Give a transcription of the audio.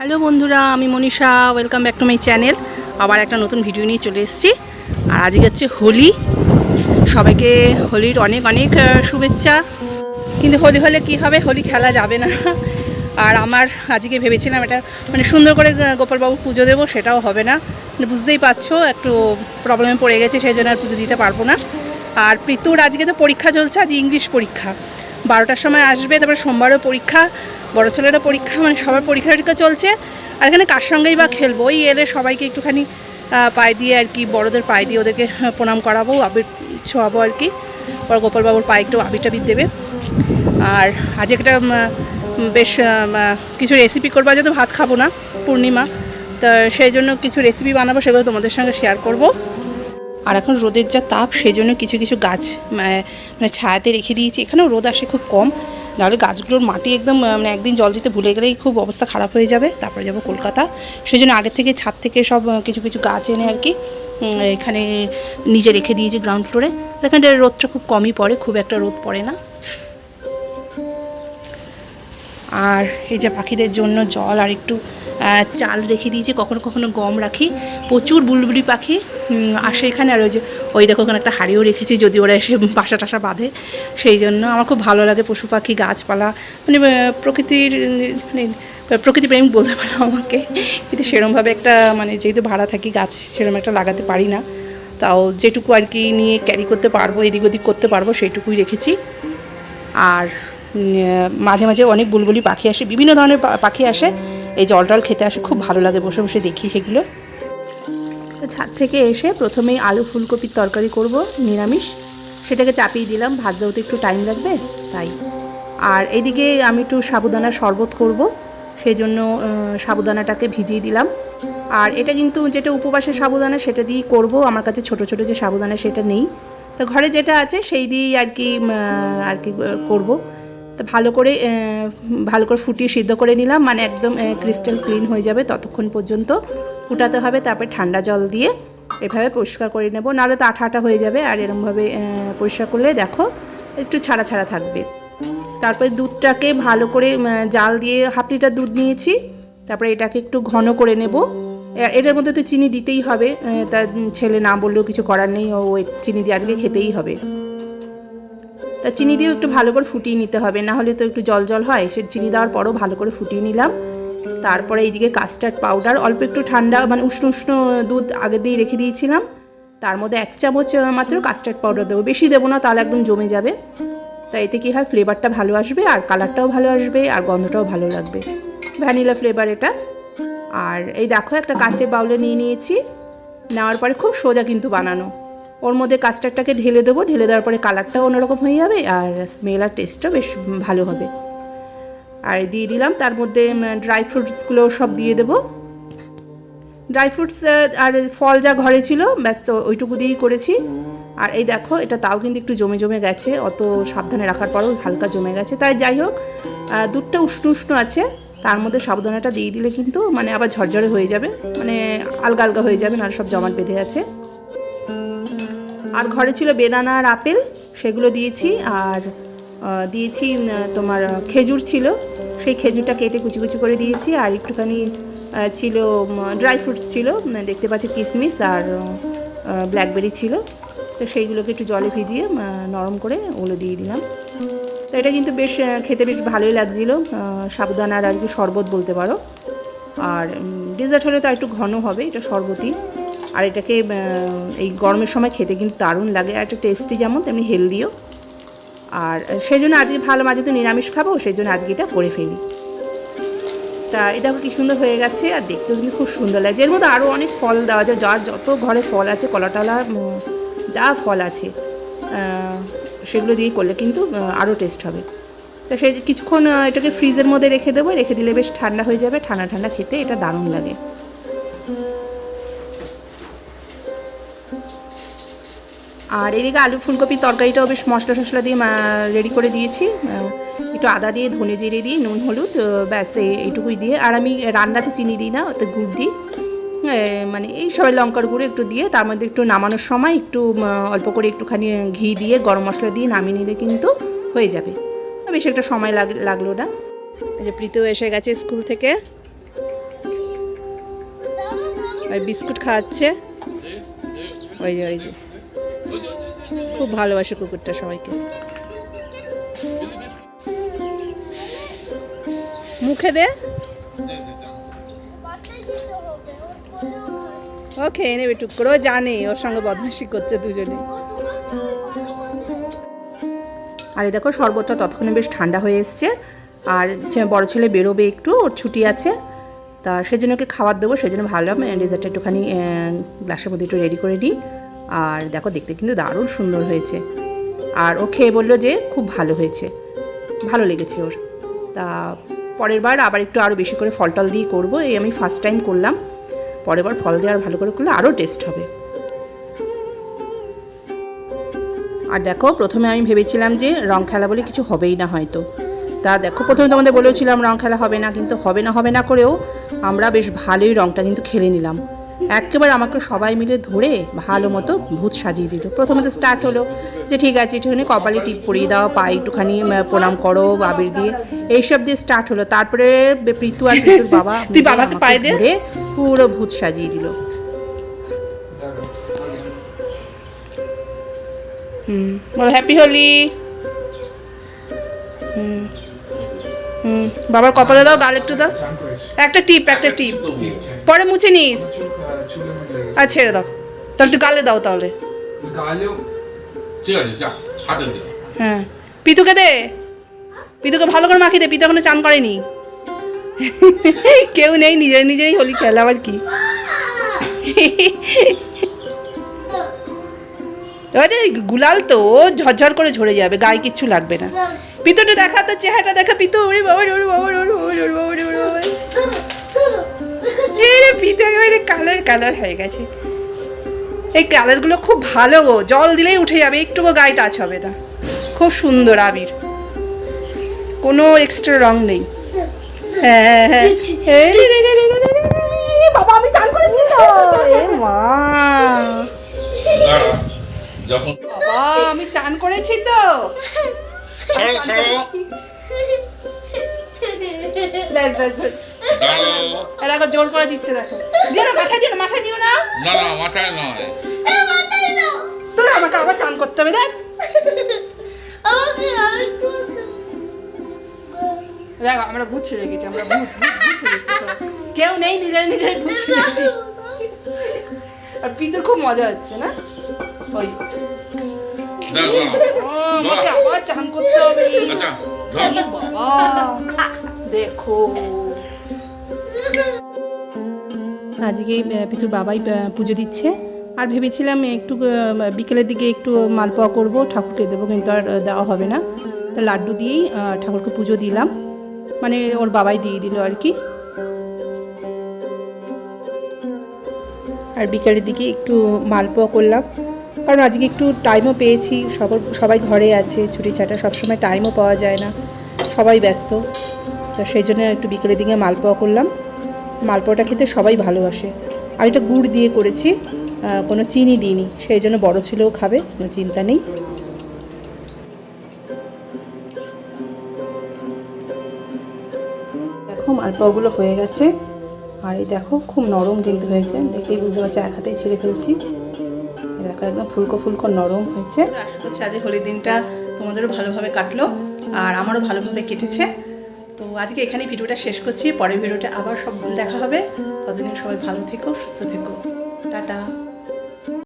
Hello বন্ধুরা, আমি Manisha welcome back to my channel আবার একটা নতুন ভিডিও নিয়ে চলে এসেছি। আর আজকে হচ্ছে হোলি। সবাইকে হোলির অনেক অনেক শুভেচ্ছা। কিন্তু হোলি হলে কি হবে? হোলি খেলা যাবে না। আর আমার আজকে ভেবেছিলাম এটা মানে সুন্দর করে গোপালবাবু পুজো দেবো, সেটাও হবে না। মানে বুঝতেই পারছ, একটু প্রবলেমে পড়ে গেছে, সেই জন্য আর পুজো দিতে পারব না। আর প্রীতুর আজকে তো পরীক্ষা চলছে, আজ ইংলিশ পরীক্ষা। বারোটার সময় আসবে, তারপরে সোমবারও পরীক্ষা, বড়ো ছেলেরও পরীক্ষা মানে সবার পরীক্ষা টরীক্ষা চলছে। আর এখানে কার সঙ্গেই বা খেলব? ওই এলে সবাইকে একটুখানি পায়ে দিয়ে আর কি, বড়দের পায়ে দিয়ে ওদেরকে প্রণাম করাবো, আবির ছোঁয়াবো আর কি। ওর গোপালবাবুর পায়ে একটু আবির টাবির দেবে। আর আজ একটা বেশ কিছু রেসিপি করব, আজ তো ভাত খাব না, পূর্ণিমা। তা সেই জন্য কিছু রেসিপি বানাবো, সেগুলো তোমাদের সঙ্গে শেয়ার করব। আর এখন রোদের যা তাপ সেই জন্য কিছু কিছু গাছ মানে ছায়াতে রেখে দিয়েছি। এখানেও রোদ আসে খুব কম। নাহলে গাছগুলোর মাটি একদম মানে একদিন জল দিতে ভুলে গেলেই খুব অবস্থা খারাপ হয়ে যাবে। তারপরে যাব কলকাতা। সেই জন্য আগের থেকে ছাদ থেকে সব কিছু কিছু গাছ এনে আর কি এখানে নিজে রেখে দিয়েছি গ্রাউন্ড ফ্লোরে এখানটা রোদটা খুব কমই পড়ে, খুব একটা রোদ পড়ে না। আর এই যে পাখিদের জন্য জল আর একটু চাল রেখে দিয়েছি, কখনো কখনো গম রাখি। প্রচুর বুলবুলি পাখি আসে এখানে। আর ওই যে, ওই দেখো ওখানে একটা হাড়িও রেখেছি, যদি ওরা এসে বাসা টাসা বাঁধে। সেই জন্য আমার খুব ভালো লাগে পশু পাখি, গাছপালা। মানে প্রকৃতির মানে প্রকৃতি প্রেমিক বলতে পারো আমাকে। কিন্তু সেরমভাবে একটা মানে যেহেতু ভাড়া থাকি গাছ সেরকম একটা লাগাতে পারি না। তাও যেটুকু আর কি নিয়ে ক্যারি করতে পারব, এদিক ওদিক করতে পারব, সেইটুকুই রেখেছি। আর মাঝে মাঝে অনেক বুলবুলি পাখি আসে, বিভিন্ন ধরনের পাখি আসে। এই জল টল খেতে আসে, খুব ভালো লাগে। বসে বসে দেখি সেগুলো। তো ছাদ থেকে এসে প্রথমেই আলু ফুলকপির তরকারি করব, নিরামিষ। সেটাকে চাপিয়ে দিলাম ভাজতে হতে একটু টাইম লাগবে, তাই। আর এদিকে আমি একটু সাবুদানার শরবত করব সেই জন্য সাবুদানাটাকে ভিজিয়ে দিলাম। আর এটা কিন্তু যেটা উপবাসের সাবুদানা, সেটা দিয়েই করব। আমার কাছে ছোট ছোট যে সাবুদানা, সেটা নেই। তো ঘরে যেটা আছে, সেই দিয়েই আর কি আর কি করব। তো ভালো করে ভালো করে ফুটিয়ে সিদ্ধ করে নিলাম। মানে একদম ক্রিস্টাল ক্লিন হয়ে যাবে ততক্ষণ পর্যন্ত। ফুটাতে হবে তারপরে ঠান্ডা জল দিয়ে এভাবে পরিষ্কার করে নেব। নাহলে তো আঠা আঠা হয়ে যাবে। আর এরমভাবে পরিষ্কার করলে দেখো একটু ছাড়া ছাড়া থাকবে। তারপরে দুধটাকে ভালো করে জাল দিয়ে হাফ লিটার দুধ নিয়েছি। তারপরে এটাকে একটু ঘন করে নেব। এটার মধ্যে তো চিনি দিতেই হবে। আহ, তা ছেলে না বললেও কিছু করার নেই। ও চিনি দিয়ে আজকে খেতেই হবে। তা চিনি দিয়েও একটু ভালো করে ফুটিয়ে নিতে হবে, না হলে তো একটু জল জল হয়। সে চিনি দেওয়ার পরও ভালো করে ফুটিয়ে নিলাম। তারপরে এইদিকে কাস্টার্ড পাউডার অল্প একটু ঠান্ডা মানে উষ্ণ উষ্ণ দুধ আগে দিয়ে রেখে দিয়েছিলাম। তার মধ্যে এক চামচ মাত্র কাস্টার্ড পাউডার দেবো। বেশি দেবো না, তাহলে একদম জমে যাবে। তা এতে কী হয় ফ্লেভারটা ভালো আসবে আর কালারটাও ভালো আসবে আর গন্ধটাও ভালো লাগবে। ভ্যানিলা ফ্লেভার এটা। আর এই দেখো, একটা কাঁচের বাউলে নিয়ে নিয়েছি। নেওয়ার পরে খুব সোজা কিন্তু বানানো। ওর মধ্যে কাস্টার্ডটাকে ঢেলে দেবো, ঢেলে দেওয়ার পরে কালারটাও অন্যরকম হয়ে যাবে আর স্মেল আর টেস্টটাও বেশ ভালো হবে। আর দিয়ে দিলাম, তার মধ্যে ড্রাই ফ্রুটসগুলো সব দিয়ে দেবো। ড্রাই ফ্রুটস আর ফল যা ঘরে ছিল, ব্যাস ওইটুকু দিয়েই করেছি। আর এই দেখো, এটা তাও কিন্তু একটু জমে জমে গেছে, অত সাবধানে রাখার পরেও হালকা জমে গেছে। তাই যাই হোক দুধটা উষ্ণ উষ্ণ আছে, তার মধ্যে সাবধানাটা দিয়ে দিলে কিন্তু মানে আবার ঝরঝরে হয়ে যাবে মানে আলগা আলগা হয়ে যাবে না সব জমাট বেঁধে আছে আর ঘরে ছিল বেদানা আর আপেল, সেগুলো দিয়েছি। আর দিয়েছি তোমার খেজুর ছিল। সেই খেজুরটা কেটে কুচি কুচি করে দিয়েছি। আর একটুখানি ছিল ড্রাই ফ্রুটস ছিল দেখতে পাচ্ছি কিশমিশ আর ব্ল্যাকবেরি ছিল। তো সেইগুলোকে একটু জলে ভিজিয়ে নরম করে ওগুলো দিয়ে দিলাম। তো এটা কিন্তু বেশ খেতে বেশ ভালোই লাগছিল। সাবুদানার আর কি শরবত বলতে পারো। আর ডেজার্ট হলে তো একটু ঘন হবে, এটা শরবতই। আর এটাকে এই গরমের সময় খেতে কিন্তু দারুণ লাগে আর একটা টেস্টি যেমন তেমনি হেলদিও আর সেই জন্য আজকে ভালো মাঝে তো নিরামিষ খাব সেই জন্য আজকে এটা করে ফেলি। তা এটা কি সুন্দর হয়ে গেছে, আর দেখতেও কিন্তু খুব সুন্দর লাগছে। এর মধ্যে আরও অনেক ফল দেওয়া যায়, যার যত ঘরে ফল আছে কলাটলা যা ফল আছে সেগুলো দিয়ে করলে কিন্তু আরও টেস্ট হবে। তো যে কিছুক্ষণ এটাকে ফ্রিজের মধ্যে রেখে দেবো, রেখে দিলে বেশ ঠান্ডা হয়ে যাবে, ঠান্ডা ঠান্ডা খেতে এটা দারুণ লাগে। আর এদিকে আলু ফুলকপির তরকারিটাও বেশ মশলা টশলা দিয়ে রেডি করে দিয়েছি। একটু আদা দিয়ে, ধনে জিরে দিয়ে, নুন, হলুদ ব্যাস, এই- এইটুকুই দিয়ে। আর আমি রান্নাতে চিনি দিই না, ওতে গুড় দিই। মানে এই সবাই লঙ্কার গুঁড়ো একটু দিয়ে, তার মধ্যে একটু নামানোর সময় একটু অল্প করে একটুখানি ঘি দিয়ে, গরম মশলা দিয়ে নামিয়ে নিলে কিন্তু হয়ে যাবে। বেশ একটা সময় লাগ, লাগল না। যে প্রীতও এসে গেছে স্কুল থেকে। ওই বিস্কুট খাওয়াচ্ছে। ওই যে ওই যে। খুব ভালোবাসে কুকুরটা সবাইকে। মুখে দে। ও খেয়ে নেবে টুক করে। ও জানে, ওর সঙ্গে বদমাশি করছে দুজনে আর এই দেখো, শরবতটা ততক্ষণে বেশ ঠান্ডা হয়ে এসছে। আর বড় ছেলে বেরোবে একটু, ওর ছুটি আছে। তা সেজন্য ওকে খাবার দেবো, সেজন্য ভাবলাম ডেজার্টটা একটুখানি গ্লাসের মধ্যে একটু রেডি করে দিই আর দেখো দেখতে কিন্তু দারুণ সুন্দর হয়েছে। আর ও খেয়ে বলল যে খুব ভালো হয়েছে। ভালো লেগেছে ওর। তা পরের বার আবার একটু আরও বেশি করে ফল টল দিয়ে করব। এই আমি ফার্স্ট টাইম করলাম। পরের বার ফল দিয়ে আর ভালো করে করলে আরও টেস্ট হবে। আর দেখো, প্রথমে আমি ভেবেছিলাম যে রং খেলা বলে কিছু হবেই না হয়তো। তা দেখো, প্রথমে তোমাদের বলেছিলাম রং খেলা হবে না, কিন্তু হবে না হবে না করেও আমরা বেশ ভালোই রংটা কিন্তু খেলে নিলাম। একেবারে আমাকে সবাই মিলে ধরে ভালো মতো ভূত সাজিয়ে দিল। প্রথমে তো স্টার্ট হলো যে ঠিক আছে একটুখানি কপালে টিপ পরিয়ে দাও পা একটুখানি প্রণাম করো আবির দিয়ে। এইসব দিয়ে স্টার্ট হলো। তারপরে প্রীতু আর প্রীতুর বাবা তুই বাবাকে পায়ে। ধরে পুরো ভূত সাজিয়ে দিল। হুম। বলো হ্যাপি হোলি হুম। হুম। বাবার কপালে দাও গাল একটু দাও। একটা টিপ একটা টিপ। পরে মুছে নিস। আর ছেড়ে দাও তাহলে একটু গালে দাও তাহলে গালেও ঠিক আছে যা হাতে দে হ্যাঁ পিতুকে দে পিতুকে ভালো করে মাখিয়ে দে পিতু এখনও চান করেনি কেউ নেই নিজের নিজেরই হোলি খেলা আবার কি আরে গুলাল তো ও ঝরঝর করে ঝরে যাবে গায়ে কিচ্ছু লাগবে না পিতুটা দেখা তো চেহারাটা দেখা পিতু ওরে বাবা ওরে বাবা ওরে বাবা ওরে বাবা এই রে পিতু একেবারে কালার কালার হয়ে গেছে। এই কালারগুলো খুব ভালো গো জল দিলেই উঠে যাবে একটুকু গায়ে টাচ হবে না। খুব সুন্দর আবির। কোনো এক্সট্রা রং নেই। হ্যাঁ হ্যাঁ হ্যাঁ। বাবা আমি চান করেছি তো এ মা। বাবা আমি চান করেছি তো। ব্যাস ব্যাস। দাঁড়াও। জোর করে দিচ্ছে দেখো। দিও না মাথায় দিও না মাথায় দিও না। না না মাথায় নয়। তোর আমাকে আবার চান করতে হবে দেখ। দেখো আমরা ভূত ছেড়ে গেছি আমরা ভূত ভূত ভূত ছেড়েছি সব। কেউ নেই নিজের নিজের ভূত ছেড়েছি আর পিতুর খুব মজা হচ্ছে না? ওই। আমাকে আবার চান করতে হবে। আচ্ছা বাবা দেখো। আজকে পিতুর বাবাই পুজো দিচ্ছে। আর ভেবেছিলাম একটু বিকেলের দিকে একটু মালপোয়া করব, ঠাকুরকে দেবো, কিন্তু আর দেওয়া হবে না। তা লাড্ডু দিয়েই ঠাকুরকে পুজো দিলাম। মানে ওর বাবাই দিয়ে দিল আর কি। আর বিকেলের দিকে একটু মালপোয়া করলাম। কারণ আজকে একটু টাইমও পেয়েছি, সব, সবাই ঘরে আছে, ছুটি ছাটা, সবসময় টাইমও পাওয়া যায় না। সবাই ব্যস্ত। তো সেই জন্য একটু বিকেলের দিকে মালপোয়া করলাম। মালপোয়াটা খেতে সবাই ভালোবাসে। আর এটা গুড় দিয়ে করেছি কোনো চিনি দিইনি, সেই জন্য বড় ছেলেও খাবে, কোনো চিন্তা নেই। দেখো মালপোয়াগুলো হয়ে গেছে, আর এই দেখো খুব নরম কিন্তু হয়েছে, দেখেই বুঝতে পারছি, এক হাতেই ছেড়ে ফেলছি। দেখো একদম ফুলকো ফুলকো নরম হয়েছে। আশা করছি আজকে হোলির দিনটা তোমাদেরও ভালোভাবে কাটলো, আর আমারও ভালোভাবে কেটেছে। তো আজকে এখানে ভিডিওটা শেষ করছি। পরের ভিডিওটা আবার সব দেখা হবে। ততদিন সবাই ভালো থেকো, সুস্থ থেকো। টাটা।